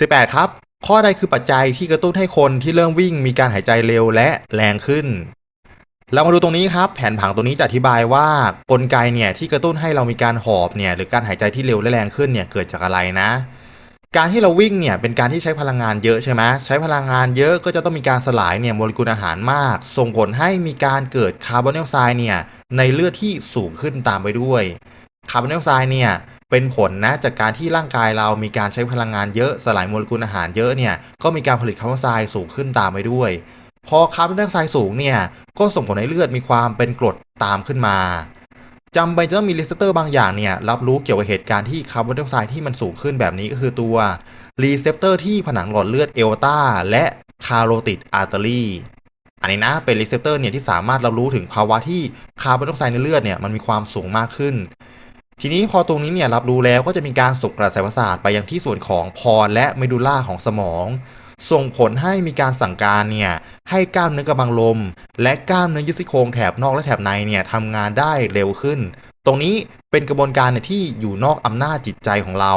18 ครับ ข้อใดคือปัจจัยที่กระตุ้นให้คนที่เริ่มวิ่งมีการหายใจเร็วและแรงขึ้น เรามาดูตรงนี้ครับ แผนผังตรงนี้จะอธิบายว่ากลไกเนี่ยที่กระตุ้นให้เรามีการหอบเนี่ยหรือการหายใจที่เร็วและแรงขึ้นเนี่ยเกิดจากอะไรนะ การที่เราวิ่งเนี่ยเป็นการที่ใช้พลังงานเยอะใช่ไหมใช้พลังงานเยอะก็จะต้องมีการสลายเนี่ยโมเลกุลอาหารมาก ส่งผลให้มีการเกิดคาร์บอนไดออกไซด์เนี่ยในเลือดที่สูงขึ้นตามไปด้วยคาร์บอนไดออกไซด์เนี่ย เป็นผลนะจากการที่ร่างกายเรามีการใช้พลังงานเยอะสลายโมเลกุลอาหารเยอะเนี่ยก็มีการผลิตคาร์บอนไดออกไซด์สูงขึ้นตามไปด้วย พอคาร์บอนไดออกไซด์สูงเนี่ยก็ส่งผลให้เลือดมีความเป็นกรดตามขึ้นมาจำเป็นจะต้องมีรีเซพเตอร์บางอย่างเนี่ยรับรู้เกี่ยวกับเหตุการณ์ที่คาร์บอนไดออกไซด์ที่มันสูงขึ้นแบบนี้ก็คือตัวรีเซพเตอร์ที่ผนังหลอดเลือดเอลตาและคาโรติดอาร์เตอรี่อันนี้นะเป็นรีเซพเตอร์เนี่ยที่สามารถรับรู้ถึงภาวะที่คาร์บอนไดออกไซด์ในเลือดเนี่ยมันมีความสูงมากขึ้น ทีนี้พอตรงนี้เนี่ยรับรู้แล้วก็จะมีการส่งกระแสประสาทไปยังที่ส่วนของพรและเมดูล่าของสมอง ส่งผลให้มีการสั่งการเนี่ยให้กล้ามเนื้อกระบังลม และกล้ามเนื้อยึดซี่โครงแถบนอกและแถบในเนี่ยทำงานได้เร็วขึ้น ตรงนี้เป็นกระบวนการที่อยู่นอกอำนาจจิตใจของเรา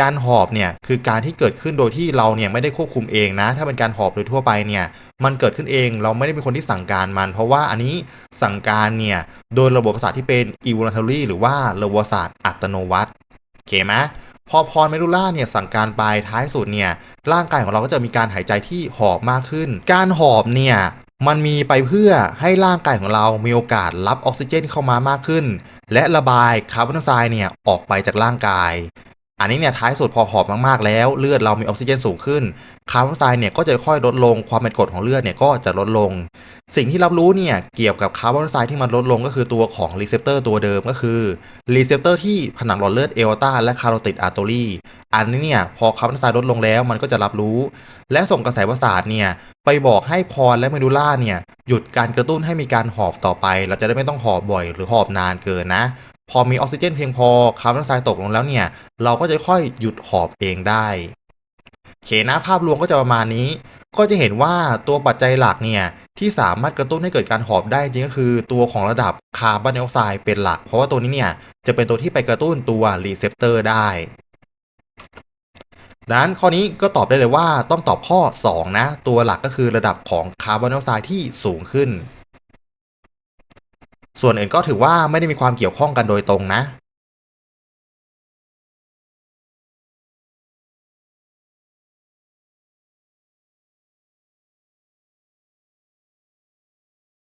การหอบเนี่ยคือการที่เกิดขึ้นโดยที่เราเนี่ยไม่ได้ควบคุมเองนะ ถ้าเป็นการหอบโดยทั่วไปเนี่ยมันเกิดขึ้นเองเราไม่ได้เป็นคนที่สั่งการมัน เพราะว่าอันนี้สั่งการเนี่ยโดยระบบประสาทที่เป็น involuntary หรือว่าระบบประสาทอัตโนมัติโอเคไหม พอพรเมดูล่าเนี่ยสั่งการไปท้ายสุดเนี่ยร่างกายของเราก็จะมีการหายใจที่หอบมากขึ้น การหอบเนี่ยมันมีไปเพื่อให้ร่างกายของเรามีโอกาสรับออกซิเจนเข้ามามากขึ้น และระบายคาร์บอนไดออกไซด์เนี่ยออกไปจากร่างกาย อันนี้เนี่ยท้ายสุดพอหอบมากๆแล้ว เลือดเรามีออกซิเจนสูงขึ้นคาร์บอนไดออกไซด์เนี่ยก็จะค่อยลดลงความเป็นกรดของเลือดเนี่ยก็จะลดลง สิ่งที่รับรู้เนี่ยเกี่ยวกับคาร์บอนไดออกไซด์ที่มันลดลงก็คือตัวของรีเซพเตอร์ตัวเดิมก็คือรีเซพเตอร์ที่ผนังหลอดเลือดเอลตาและคาร์โรติดอาร์ตอรี่อันนี้เนี่ยพอคาร์บอนไดออกไซด์ลดลงแล้วมันก็จะรับรู้ และส่งกระแสประสาทเนี่ยไปบอกให้พรและเมดูล่าเนี่ยหยุดการกระตุ้นให้มีการหอบต่อไป เราจะได้ไม่ต้องหอบบ่อยหรือหอบนานเกินนะ พอมีออกซิเจนเพียงพอคาร์บอนไดออกไซด์ตกลงแล้วเนี่ย เราก็จะค่อยหยุดหอบเองได้เคนะภาพรวมก็จะประมาณนี้ ก็จะเห็นว่าตัวปัจจัยหลักเนี่ย ที่สามารถกระตุ้นให้เกิดการหอบได้จริงก็คือ ตัวของระดับคาร์บอนไดออกไซด์เป็นหลัก เพราะว่าตัวนี้เนี่ย จะเป็นตัวที่ไปกระตุ้นตัวรีเซพเตอร์ได้ดังนั้นข้อนี้ก็ตอบได้เลยว่าต้องตอบข้อ 2 นะ ตัวหลักก็คือระดับของคาร์บอนไดออกไซด์ที่สูงขึ้น ส่วนอื่นก็ถือว่าไม่ได้มีความเกี่ยวข้องกันโดยตรงนะ